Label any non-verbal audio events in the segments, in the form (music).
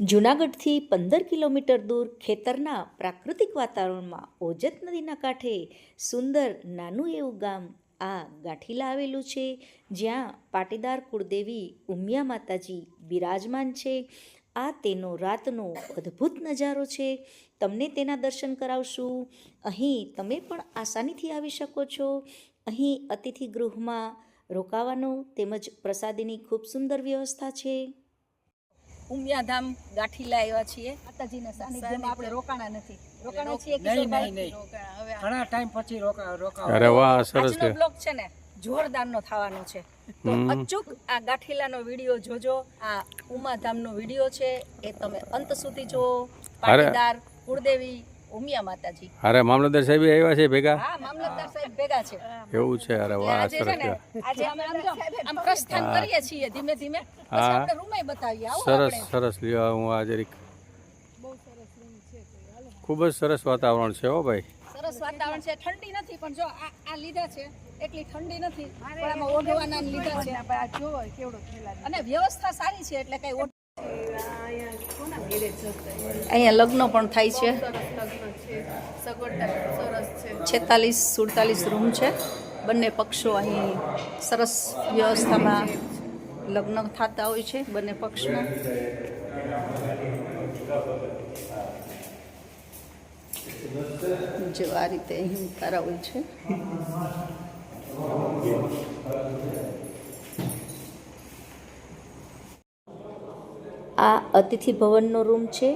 જૂનાગઢથી પંદર કિલોમીટર દૂર ખેતરના પ્રાકૃતિક વાતાવરણમાં ઓજત નદીના કાંઠે સુંદર નાનું એવું ગામ આ ગાંઠીલા આવેલું છે, જ્યાં પાટીદાર કુળદેવી ઉમિયા માતાજી બિરાજમાન છે. આ તેનો રાતનો અદ્ભુત નજારો છે. તમને તેના દર્શન કરાવશું. અહીં તમે પણ આસાનીથી આવી શકો છો. અહીં અતિથિ ગૃહમાં રોકાવાનો તેમજ પ્રસાદીની ખૂબ સુંદર વ્યવસ્થા છે. ઉમિયાધામ ગાંઠીલા આવ્યા છીએ. માતાજીના સાનિધ્યમાં આપણે રોકાણા નથી. રોકાણા છીએ નહીં, નહીં, નહીં. ઘણા ટાઈમ પછી રોકા રોકા અરે વાહ સરસ છે. બ્લોગ છે ને જોરદારનો થવાનો છે. તો અચૂક આ ગાંઠીલાનો વીડિયો જોજો. આ ઉમાધામનો વીડિયો છે. એ તમે અંત સુધી જુઓ. પાટીદાર કુળદેવી ઉમિયા માતાજી. અરે મામલતદાર સાહેબ આવ્યા છે ભેગા? હા મામલતદાર સાહેબ ભેગા છે. એવું છે અરે વાહ સરસ છે આજે અમે આમ જો આમ પ્રસ્થાન કરીએ છીએ ધીમે ધીમે. પછી આપણે રૂમે બતાવીએ. આવો સરસ સરસ લ્યો હું આ જરીક ખૂબ જ સરસ વાતાવરણ છે હો ભાઈ. સરસ વાતાવરણ છે. ઠંડી નથી પણ જો આ આ લીધા છે. એટલી ઠંડી નથી પણ આમાં ઓઢવાના લીધા છે. અને વ્યવસ્થા સારી છે એટલે કઈ અહીંયા લગ્ન પણ થાય છે. છેતાલીસ, સુડતાલીસ રૂમ છે. બંને પક્ષો અહીં સરસ વ્યવસ્થામાં લગ્ન થતા હોય છે બંને પક્ષના જો આ રીતે અહીં હોય છે. આ અતિથિ ભવનનો રૂમ છે.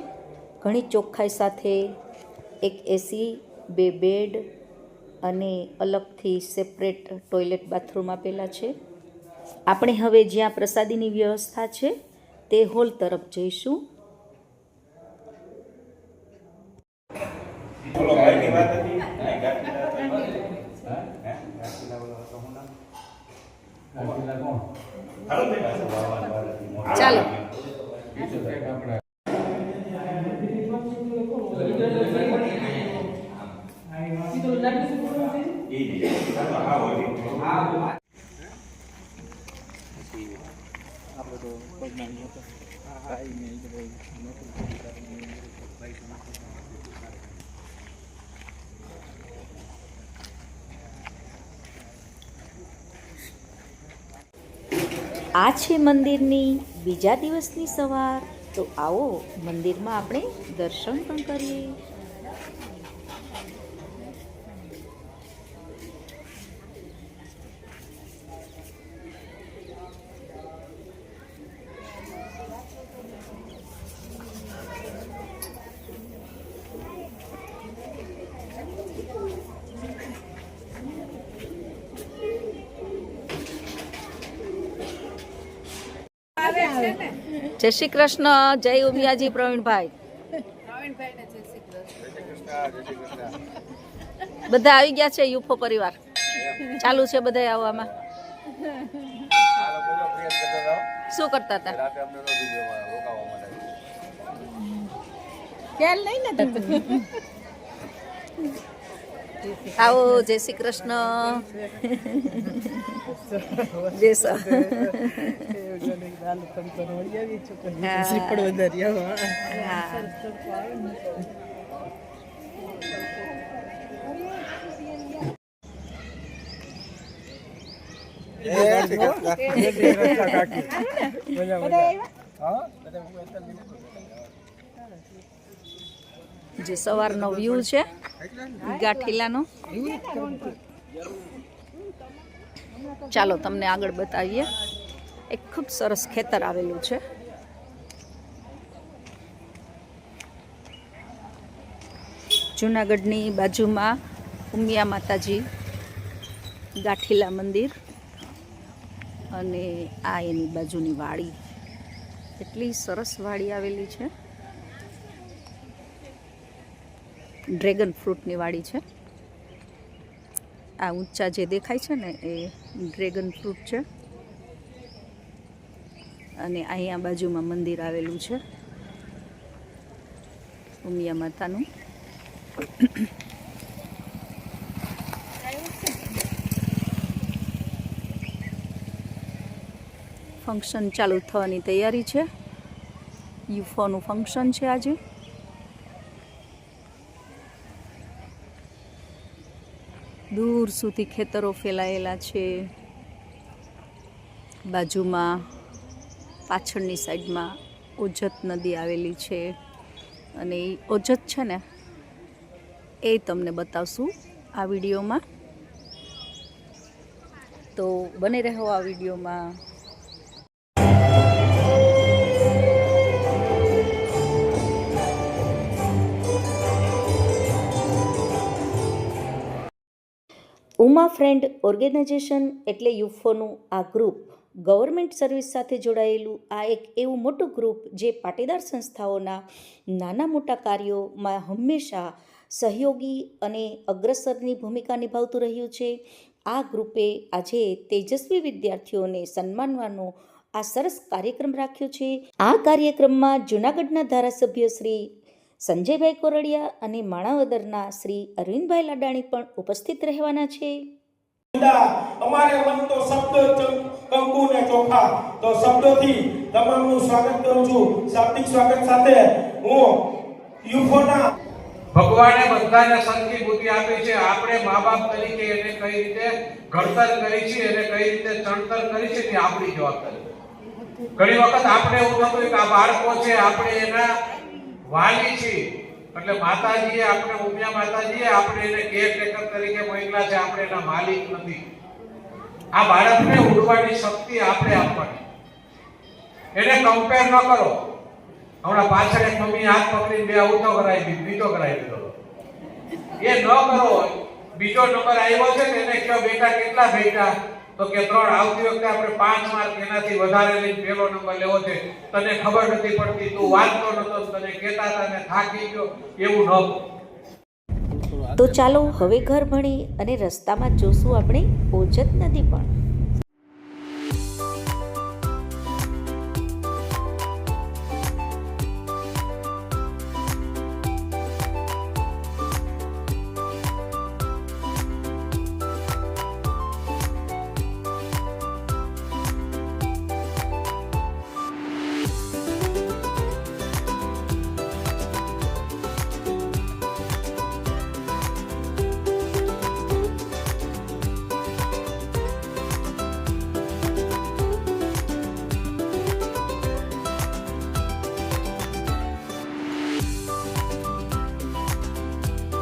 ઘણી ચોખ્ખાઈ સાથે એક એસી, બે બેડ અને અલગથી સેપરેટ ટોયલેટ બાથરૂમ આપેલા છે. આપણે હવે જ્યાં પ્રસાદીની વ્યવસ્થા છે તે હોલ તરફ જઈશું. ચાલો. આ છે મંદિરની બીજા દિવસની સવાર. તો આવો મંદિરમાં આપણે દર્શન પણ કરીએ. જય શ્રી કૃષ્ણ જય ઉમિયાજી પ્રવીણભાઈ. બધા આવી ગયા છે યુફો પરિવાર. ચાલુ છે બધા આવવામાં. શું કરતા હતા? ખ્યાલ નહીં ને આવો જય શ્રી કૃષ્ણ. (laughs) જય સવાર જે સવારનો વ્યૂ છે ગાંઠીલાનો ચાલો તમને આગળ બતાવીએ. એક ખૂબ સરસ ખેતર આવેલું છે. જૂનાગઢની બાજુમાં ઉમિયા માતાજી ગાંઠીલા મંદિર અને આ એની બાજુની વાડી. એટલી સરસ વાડી આવેલી છે. ડ્રેગન ફ્રૂટની વાડી છે. આ ઊંચા જે દેખાય છે ને એ ડ્રેગન ફ્રૂટ છે. અને અહીંયા બાજુમાં મંદિર આવેલું છે. ઉમિયા માતાનું. ફંક્શન ચાલુ થવાની તૈયારી છે. યુફોનું ફંક્શન છે આજે. દૂર સુધી ખેતરો ફેલાયેલા છે. બાજુમાં, પાછળની સાઈડમાં ઓજત નદી આવેલી છે. અને એ ઓજત છે ને, એ તમને બતાવશું આ વિડીયોમાં. તો બને રહો આ વિડીયોમાં. ઉમા ફ્રેન્ડ ઓર્ગેનાઇઝેશન એટલે યુફોનું આ ગ્રુપ ગવર્મેન્ટ સર્વિસ સાથે જોડાયેલું આ એક એવું મોટું ગ્રુપ જે પાટીદાર સંસ્થાઓના નાના મોટા કાર્યોમાં હંમેશા સહયોગી અને અગ્રસરની ભૂમિકા નિભાવતું રહ્યું છે. આ ગ્રુપે આજે તેજસ્વી વિદ્યાર્થીઓને સન્માનવાનો આ સરસ કાર્યક્રમ રાખ્યો છે. આ કાર્યક્રમમાં જૂનાગઢના ધારાસભ્ય શ્રી સંજયભાઈ કોરડિયા અને માણાવદરના શ્રી અરવિંદભાઈ લાડાણી પણ ઉપસ્થિત રહેવાના છે. અમારે મન તો શબ્દ કંકુ ને ચોખા. તો શબ્દોથી તમામનું સ્વાગત કરું છું. શાબ્દિક સ્વાગત સાથે હું યુફોના ભગવાને બધાને સંગી બુદ્ધિ આપી છે. આપણે મા બાપ તરીકે એને કઈ રીતે ઘડતર કરી છે એને કઈ રીતે ચણતર કરી છે તે આપણી જવાબદારી. ઘણી વખત આપણે એવું થતું કે આ બાળકો છે આપણે એના વાલી છે. એટલે માતાજીએ, આપણે ઉમિયા માતાજીએ, આપણે એને કેર ટેકર તરીકે મોકલા છે. આપણે એના માલિક નથી. આ બાળકને ઉડવાની શક્તિ આપણે આપવાની. એને કમ્પેર ન કરો. હમણાં પાછળ એક મમ્મી હાથ પકડીને બે ઊંચો કરાવી દીધો, બીજો કરાવી દીધો. એ ન કરો. બીજો નંબર આવ્યો છે ને, એને કયો બેટા, કેટલા બેટા તો કે ત્રણ આવતી વખતે આપણે પાંચ માર્ક એનાથી વધારે લઈને પહેલો નંબર લેવો છે. તને ખબર નથી પડતી, તું વાંચતો નતો તને કહેતા હતા ને થાકી ગયો, એવું ન તો ચાલો હવે ઘર ભણી અને રસ્તામાં જોશું આપણે ઓજત નદી પણ.